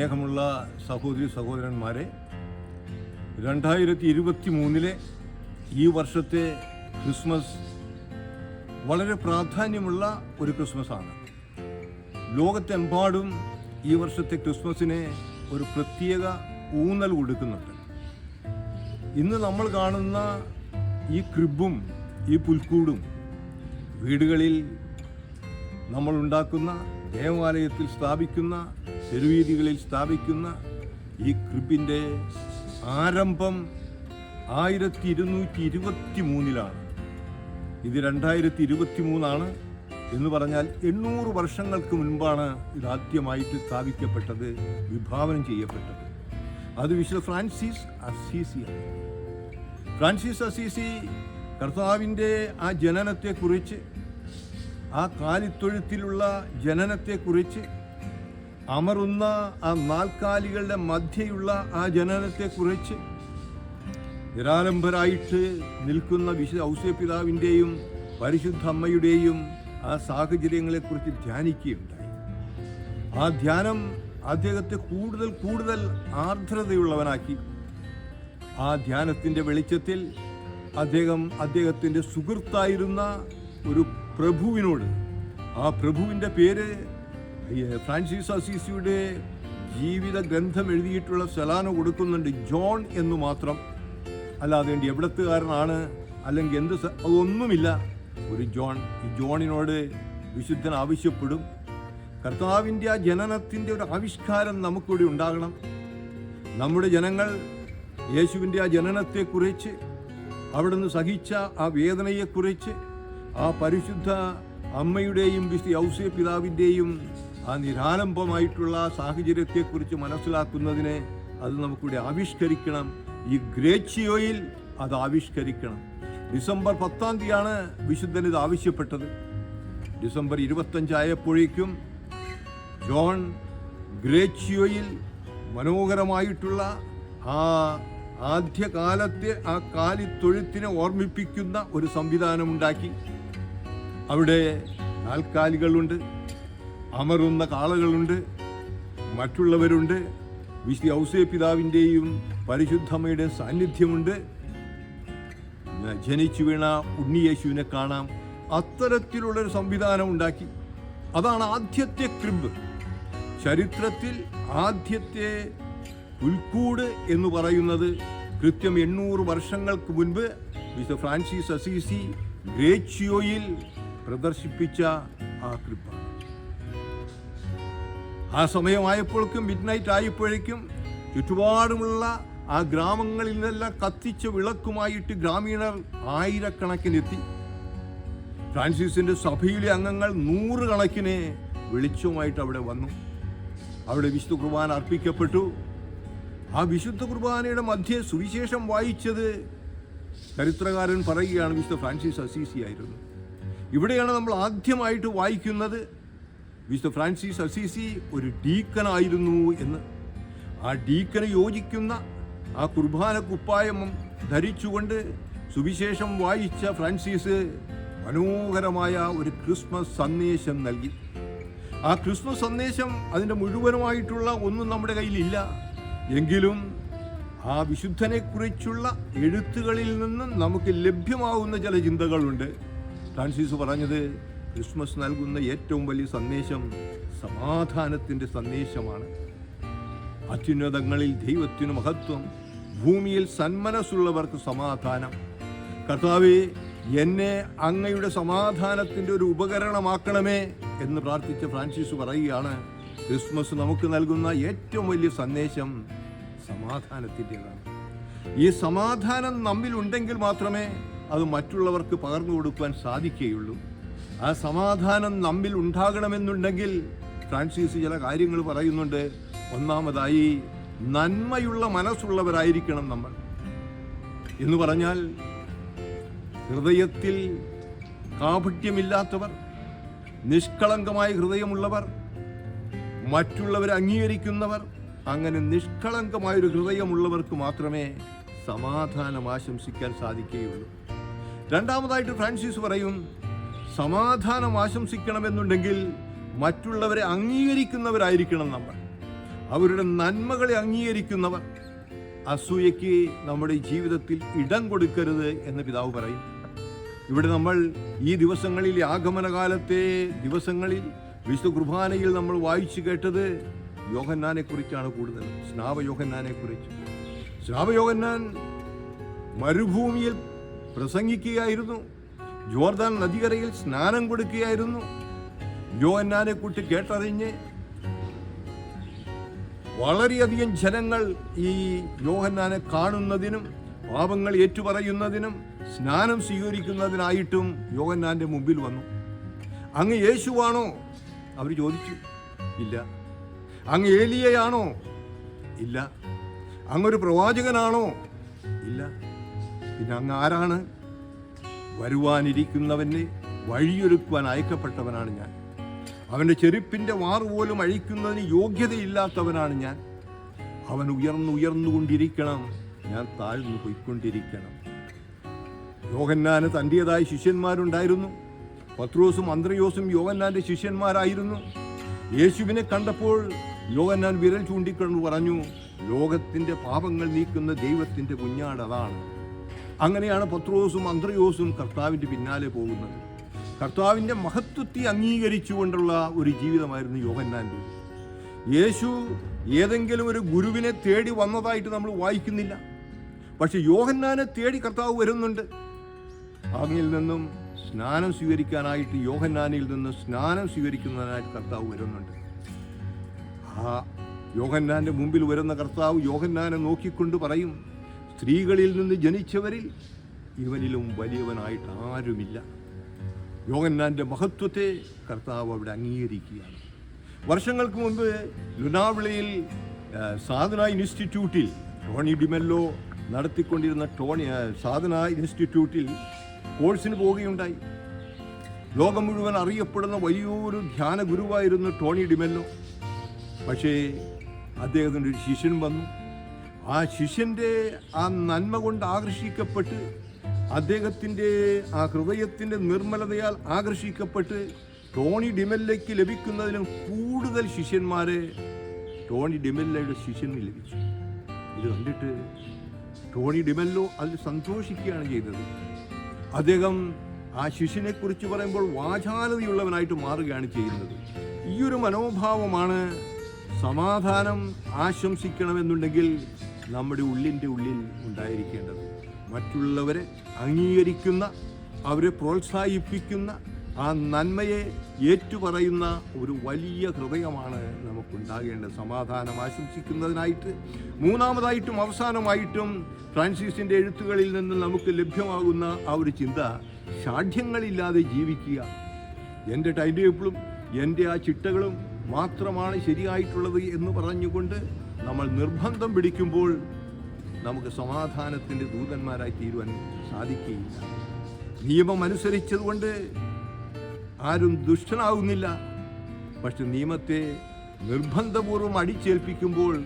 സ്നേഹമുള്ള സഹോദരി സഹോദരന്മാരെ രണ്ടായിരത്തി ഇരുപത്തി മൂന്നിലെ ഈ വർഷത്തെ ക്രിസ്മസ് വളരെ പ്രാധാന്യമുള്ള ഒരു ക്രിസ്മസാണ്. ലോകത്തെമ്പാടും ഈ വർഷത്തെ ക്രിസ്മസിനെ ഒരു പ്രത്യേക ഊന്നൽ കൊടുക്കുന്നുണ്ട്. ഇന്ന് നമ്മൾ കാണുന്ന ഈ ക്രിബും ഈ പുൽക്കൂടും വീടുകളിൽ നമ്മൾ ഉണ്ടാക്കുന്ന ദേവാലയത്തിൽ സ്ഥാപിക്കുന്ന തെരുവീതികളിൽ സ്ഥാപിക്കുന്ന ഈ ക്രിബിന്റെ ആരംഭം ആയിരത്തി ഇരുന്നൂറ്റി ഇരുപത്തി മൂന്നിലാണ് ഇത് രണ്ടായിരത്തി ഇരുപത്തി മൂന്നാണ് എന്ന് പറഞ്ഞാൽ എണ്ണൂറ് വർഷങ്ങൾക്ക് മുൻപാണ് ഇത് ആദ്യമായിട്ട് സ്ഥാപിക്കപ്പെട്ടത് വിഭാവനം ചെയ്യപ്പെട്ടത്. അത് വിശുദ്ധ ഫ്രാൻസിസ് അസീസിയാണ് ഫ്രാൻസിസ് അസീസി കർത്താവിന്റെ ആ ജനനത്തെക്കുറിച്ച് ആ കാലിത്തൊഴുത്തിലുള്ള ജനനത്തെക്കുറിച്ച് അമറുന്ന ആ നാൽക്കാലികളുടെ മധ്യയുള്ള ആ ജനനത്തെക്കുറിച്ച് നിരാലംബരായിട്ട് നിൽക്കുന്ന വിശുദ്ധ ഔസ്യപിതാവിന്റെയും പരിശുദ്ധ അമ്മയുടെയും ആ സാഹചര്യങ്ങളെക്കുറിച്ച് ധ്യാനിക്കുകയുണ്ടായി. ആ ധ്യാനം അദ്ദേഹത്തെ കൂടുതൽ കൂടുതൽ ആർദ്രതയുള്ളവനാക്കി. ആ ധ്യാനത്തിന്റെ വെളിച്ചത്തിൽ അദ്ദേഹം അദ്ദേഹത്തിന്റെ സുഹൃത്തായിരുന്ന ഒരു പ്രഭുവിനോട്. ആ പ്രഭുവിന്റെ പേര് ഫ്രാൻസിസ് അസീസിയുടെ ജീവിത ഗ്രന്ഥം എഴുതിയിട്ടുള്ള സെലാനോ കൊടുക്കുന്നുണ്ട്. ജോൺ എന്ന് മാത്രം. അല്ലാതെ എവിടത്തുകാരനാണ് അല്ലെങ്കിൽ എന്ത് അതൊന്നുമില്ല. ഒരു ജോൺ. ഈ ജോണിനോട് വിശുദ്ധൻ ആവശ്യപ്പെടും. കർത്താവിന്റെ ആ ജനനത്തിന്റെ ഒരു ആവിഷ്കാരം നമുക്കിവിടെ ഉണ്ടാകണം. നമ്മുടെ ജനങ്ങൾ യേശുവിന്റെ ആ ജനനത്തെക്കുറിച്ച് അവിടുന്ന് സഹിച്ച ആ വേദനയെക്കുറിച്ച് ആ പരിശുദ്ധ അമ്മയുടെയും വിശുദ്ധ ഔസ്യ പിതാവിന്റെയും ആ നിരാലംബമായിട്ടുള്ള സാഹചര്യത്തെക്കുറിച്ച് മനസ്സിലാക്കുന്നതിനെ അത് നമുക്കിവിടെ ആവിഷ്കരിക്കണം. ഈ ഗ്രേച്ചിയോയിൽ അത് ആവിഷ്കരിക്കണം. ഡിസംബർ പത്താം തീയതിയാണ് വിശുദ്ധൻ ഇത് ആവശ്യപ്പെട്ടത്. ഡിസംബർ ഇരുപത്തഞ്ചായപ്പോഴേക്കും ജോൺ ഗ്രേച്ചിയോയിൽ മനോഹരമായിട്ടുള്ള ആ ആദ്യകാലത്തെ ആ കാലിത്തൊഴുത്തിനെ ഓർമ്മിപ്പിക്കുന്ന ഒരു സംവിധാനമുണ്ടാക്കി. അവിടെ നാൽക്കാലികളുണ്ട് അമറുന്ന കാളകളുണ്ട് മറ്റുള്ളവരുണ്ട് വിശുദ്ധ ഔസേ പിതാവിന്റെയും പരിശുദ്ധമ്മയുടെ സാന്നിധ്യമുണ്ട്. ജനിച്ചു വീണ ഉണ്ണിയേശുവിനെ കാണാം. അത്തരത്തിലുള്ളൊരു സംവിധാനം ഉണ്ടാക്കി. അതാണ് ആദ്യത്തെ ക്രിബ് ചരിത്രത്തിൽ ആദ്യത്തെ പുൽക്കൂട് എന്ന് പറയുന്നത് കൃത്യം എണ്ണൂറ് വർഷങ്ങൾക്ക് മുൻപ് മിസ്റ്റർ ഫ്രാൻസിസ് അസീസി ഗ്രേച്ചിയോയിൽ പ്രദർശിപ്പിച്ച ആ കൃപ ആ സമയമായപ്പോഴേക്കും മിഡ് നൈറ്റ് ആയപ്പോഴേക്കും ചുറ്റുപാടുമുള്ള ആ ഗ്രാമങ്ങളിൽ നിന്നെല്ലാം കത്തിച്ച വിളക്കുമായിട്ട് ഗ്രാമീണർ ആയിരക്കണക്കിനെത്തി. ഫ്രാൻസിസിന്റെ സഭയിലെ അംഗങ്ങൾ നൂറുകണക്കിന് വെളിച്ചവുമായിട്ട് അവിടെ വന്നു. അവിടെ വിശുദ്ധ കുർബാന അർപ്പിക്കപ്പെട്ടു. ആ വിശുദ്ധ കുർബാനയുടെ മധ്യ സുവിശേഷം വായിച്ചത് ചരിത്രകാരൻ പറയുകയാണ് വിശുദ്ധ ഫ്രാൻസിസ് അസീസി ആയിരുന്നു. ഇവിടെയാണ് നമ്മൾ ആദ്യമായിട്ട് വായിക്കുന്നത്. വിശുദ്ധ ഫ്രാൻസിസ് അസീസി ഒരു ഡീക്കനായിരുന്നു എന്ന്. ആ ഡീക്കന് യോജിക്കുന്ന ആ കുർബാന കുപ്പായം ധരിച്ചുകൊണ്ട് സുവിശേഷം വായിച്ച ഫ്രാൻസിസ് മനോഹരമായ ഒരു ക്രിസ്മസ് സന്ദേശം നൽകി. ആ ക്രിസ്മസ് സന്ദേശം അതിന്റെ മുഴുവനുമായിട്ടുള്ള ഒന്നും നമ്മുടെ കയ്യിലില്ല. എങ്കിലും ആ വിശുദ്ധനെക്കുറിച്ചുള്ള എഴുത്തുകളിൽ നിന്നും നമുക്ക് ലഭ്യമാവുന്ന ചില ചിന്തകളുണ്ട്. ഫ്രാൻസിസ് പറഞ്ഞത് ക്രിസ്മസ് നൽകുന്ന ഏറ്റവും വലിയ സന്ദേശം സമാധാനത്തിന്റെ സന്ദേശമാണ്. അത്യുന്നതങ്ങളിൽ ദൈവത്തിനു മഹത്വം ഭൂമിയിൽ സന്മനസ്സുള്ളവർക്ക് സമാധാനം. കർത്താവെ എന്നെ അങ്ങയുടെ സമാധാനത്തിന്റെ ഒരു ഉപകരണമാക്കണമേ എന്ന് പ്രാർത്ഥിച്ച ഫ്രാൻസിസ് പറയുകയാണ്. ക്രിസ്മസ് നമുക്ക് നൽകുന്ന ഏറ്റവും വലിയ സന്ദേശം സമാധാനത്തിന്റെതാണ്. ഈ സമാധാനം നമ്മിലുണ്ടെങ്കിൽ മാത്രമേ അത് മറ്റുള്ളവർക്ക് പകർന്നു കൊടുക്കുവാൻ സാധിക്കുകയുള്ളൂ. ആ സമാധാനം നമ്മിൽ ഉണ്ടാകണമെന്നുണ്ടെങ്കിൽ ഫ്രാൻസിസ് ചില കാര്യങ്ങൾ പറയുന്നുണ്ട്. ഒന്നാമതായി നന്മയുള്ള മനസ്സുള്ളവരായിരിക്കണം നമ്മൾ. എന്ന് പറഞ്ഞാൽ ഹൃദയത്തിൽ കാപട്യമില്ലാത്തവർ നിഷ്കളങ്കമായ ഹൃദയമുള്ളവർ മറ്റുള്ളവരെ അംഗീകരിക്കുന്നവർ അങ്ങനെ നിഷ്കളങ്കമായൊരു ഹൃദയമുള്ളവർക്ക് മാത്രമേ സമാധാനം ആശംസിക്കാൻ സാധിക്കുകയുള്ളൂ. രണ്ടാമതായിട്ട് ഫ്രാൻസിസ് പറയും സമാധാനം ആശംസിക്കണമെന്നുണ്ടെങ്കിൽ മറ്റുള്ളവരെ അംഗീകരിക്കുന്നവരായിരിക്കണം നമ്മൾ. അവരുടെ നന്മകളെ അംഗീകരിക്കുന്നവർ. അസൂയയ്ക്ക് നമ്മുടെ ജീവിതത്തിൽ ഇടം കൊടുക്കരുത് എന്ന് പിതാവ് പറയും. ഇവിടെ നമ്മൾ ഈ ദിവസങ്ങളിൽ ആഗമനകാലത്തെ ദിവസങ്ങളിൽ വിശുദ്ധ കുർബാനയിൽ നമ്മൾ വായിച്ചു കേട്ടത് യോഹന്നാനെ കുറിച്ചാണ് കൂടുതൽ. സ്നാപ യോഹന്നാനെ കുറിച്ച്. സ്നാപ യോഹന്നാൻ മരുഭൂമിയിൽ പ്രസംഗിക്കുകയായിരുന്നു. ജോർദാൻ നദികരയിൽ സ്നാനം കൊടുക്കുകയായിരുന്നു. യോഹന്നാനെ കൂട്ടി കേട്ടറിഞ്ഞ് വളരെയധികം ജനങ്ങൾ ഈ യോഹന്നാനെ കാണുന്നതിനും പാപങ്ങൾ ഏറ്റുപറയുന്നതിനും സ്നാനം സ്വീകരിക്കുന്നതിനായിട്ടും യോഹന്നാന്റെ മുമ്പിൽ വന്നു. അങ്ങ് യേശുവാണോ? അവർ ചോദിച്ചു. ഇല്ല. അങ്ങ് ഏലിയയാണോ? ഇല്ല. അങ്ങൊരു പ്രവാചകനാണോ? ഇല്ല. പിന്നെ അങ്ങ് ആരാണ്? വരുവാനിരിക്കുന്നവന് വഴിയൊരുക്കുവാൻ അയക്കപ്പെട്ടവനാണ് ഞാൻ. അവന്റെ ചെരുപ്പിന്റെ വാറ് പോലും അഴിക്കുന്നതിന് യോഗ്യതയില്ലാത്തവനാണ് ഞാൻ. അവൻ ഉയർന്നു ഉയർന്നുകൊണ്ടിരിക്കണം. ഞാൻ താഴ്ന്നു പോയിക്കൊണ്ടിരിക്കണം. യോഹന്നാന് തന്റെതായ ശിഷ്യന്മാരുണ്ടായിരുന്നു. പത്രോസും അന്ത്രയോസും യോഹന്നാന്റെ ശിഷ്യന്മാരായിരുന്നു. യേശുവിനെ കണ്ടപ്പോൾ യോഹന്നാൻ വിരൽ ചൂണ്ടിക്കൊണ്ട് പറഞ്ഞു ലോകത്തിന്റെ പാപങ്ങൾ നീക്കുന്ന ദൈവത്തിന്റെ കുഞ്ഞാട് അതാണ് അങ്ങനെയാണ് പത്രോസും അന്ത്രയോസും കർത്താവിന്റെ പിന്നാലെ പോകുന്നത്. കർത്താവിന്റെ മഹത്വത്തെ അംഗീകരിച്ചുകൊണ്ടുള്ള ഒരു ജീവിതമായിരുന്നു യോഹന്നാന്റെ. യേശു ഏതെങ്കിലും ഒരു ഗുരുവിനെ തേടി വന്നതായിട്ട് നമ്മൾ വായിക്കുന്നില്ല. പക്ഷെ യോഹന്നാനെ തേടി കർത്താവ് വരുന്നുണ്ട്. അങ്ങിൽ നിന്നും സ്നാനം സ്വീകരിക്കാനായിട്ട് യോഹന്നാനിൽ നിന്ന് സ്നാനം സ്വീകരിക്കുന്നതിനായിട്ട് കർത്താവ് വരുന്നുണ്ട്. ആ യോഹന്നാന്റെ മുമ്പിൽ വരുന്ന കർത്താവ് യോഹന്നാനെ നോക്കിക്കൊണ്ട് പറയും സ്ത്രീകളിൽ നിന്ന് ജനിച്ചവരിൽ ഇവനിലും വലിയവനായിട്ട് ആരുമില്ല. യോഗന്നാന്റെ മഹത്വത്തെ കർത്താവ് അവിടെ അംഗീകരിക്കുകയാണ്. വർഷങ്ങൾക്ക് മുമ്പ് ലുനാവിളയിൽ സാധന ഇൻസ്റ്റിറ്റ്യൂട്ടിൽ ടോണി ഡിമെല്ലോ നടത്തിക്കൊണ്ടിരുന്ന ടോണി സാധന ഇൻസ്റ്റിറ്റ്യൂട്ടിൽ കോഴ്സിന് പോവുകയുണ്ടായി. ലോകം മുഴുവൻ അറിയപ്പെടുന്ന വലിയൊരു ധ്യാന ഗുരുവായിരുന്നു ടോണി ഡിമെല്ലോ. പക്ഷേ അദ്ദേഹത്തിന്റെ ഒരു ശിഷ്യൻ വന്നു. ആ ശിഷ്യന്റെ ആ നന്മ കൊണ്ട് ആകർഷിക്കപ്പെട്ട് അദ്ദേഹത്തിന്റെ ആ ഹൃദയത്തിന്റെ നിർമ്മലതയാൽ ആകർഷിക്കപ്പെട്ട് ടോണി ഡിമെല്ലയ്ക്ക് ലഭിക്കുന്നതിലും കൂടുതൽ ശിഷ്യന്മാരെ ടോണി ഡിമെല്ലയുടെ ശിഷ്യന് ലഭിച്ചു. ഇത് കണ്ടിട്ട് ടോണി ഡിമെല്ലോ അതിൽ സന്തോഷിക്കുകയാണ് ചെയ്തത്. അദ്ദേഹം ആ ശിഷ്യനെക്കുറിച്ച് പറയുമ്പോൾ വാചാലതയുള്ളവനായിട്ട് മാറുകയാണ് ചെയ്യുന്നത്. ഈ ഒരു മനോഭാവമാണ് സമാധാനം ആശംസിക്കണമെന്നുണ്ടെങ്കിൽ നമ്മുടെ ഉള്ളിന്റെ ഉള്ളിൽ ഉണ്ടായിരിക്കേണ്ടത്. മറ്റുള്ളവരെ അംഗീകരിക്കുന്ന അവരെ പ്രോത്സാഹിപ്പിക്കുന്ന ആ നന്മയെ ഏറ്റുപറയുന്ന ഒരു വലിയ ഹൃദയമാണ് നമുക്കുണ്ടാകേണ്ടത്. സമാധാനം ആശംസിക്കുന്നതിനായിട്ട് മൂന്നാമതായിട്ടും അവസാനമായിട്ടും ഫ്രാൻസിസിന്റെ എഴുത്തുകളിൽ നിന്ന് നമുക്ക് ലഭ്യമാകുന്ന ആ ഒരു ചിന്ത ഷാഠ്യങ്ങളില്ലാതെ ജീവിക്കുക. എന്റെ ടൈം ടേബിളും എന്റെ ആ ചിട്ടകളും മാത്രമാണ് ശരിയായിട്ടുള്ളത് എന്ന് പറഞ്ഞുകൊണ്ട് നമ്മൾ നിർബന്ധം പിടിക്കുമ്പോൾ നമുക്ക് സമാധാനത്തിന്റെ ദൂതന്മാരായി തീരുവാൻ സാധിക്കുകയില്ല. നിയമം അനുസരിച്ചതുകൊണ്ട് ആരും ദുഷ്ടനാകുന്നില്ല പക്ഷെ നിയമത്തെ നിർബന്ധപൂർവം അടിച്ചേൽപ്പിക്കുമ്പോൾ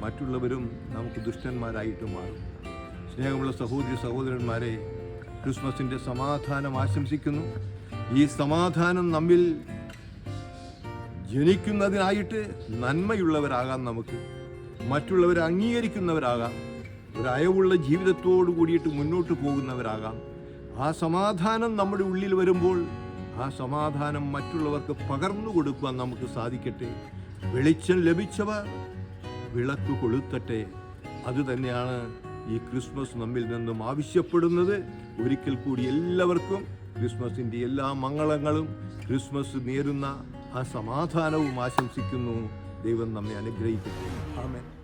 മറ്റുള്ളവരും നമുക്ക് ദുഷ്ടന്മാരായിട്ട് മാറും. സ്നേഹമുള്ള സഹോദരി സഹോദരന്മാരെ ക്രിസ്മസിന്റെ സമാധാനം ആശംസിക്കുന്നു. ഈ സമാധാനം നമ്മിൽ ജനിക്കുന്നതിനായിട്ട് നന്മയുള്ളവരാകാം നമുക്ക്. മറ്റുള്ളവരെ അംഗീകരിക്കുന്നവരാകാം. ഒരു അയവുള്ള ജീവിതത്തോടു കൂടിയിട്ട് മുന്നോട്ട് പോകുന്നവരാകാം. ആ സമാധാനം നമ്മുടെ ഉള്ളിൽ വരുമ്പോൾ ആ സമാധാനം മറ്റുള്ളവർക്ക് പകർന്നു കൊടുക്കുവാൻ നമുക്ക് സാധിക്കട്ടെ. വെളിച്ചം ലഭിച്ചവ വിളക്ക് കൊളുത്തട്ടെ. അതുതന്നെയാണ് ഈ ക്രിസ്മസ് നമ്മിൽ നിന്നും ആവശ്യപ്പെടുന്നത്. ഒരിക്കൽ കൂടി എല്ലാവർക്കും ക്രിസ്മസിന്റെ എല്ലാ മംഗളങ്ങളും ക്രിസ്മസ് നേരുന്ന ആ സമാധാനവും ആശംസിക്കുന്നു. ദൈവം നമ്മെ അനുഗ്രഹിക്കട്ടെ. ആമേൻ.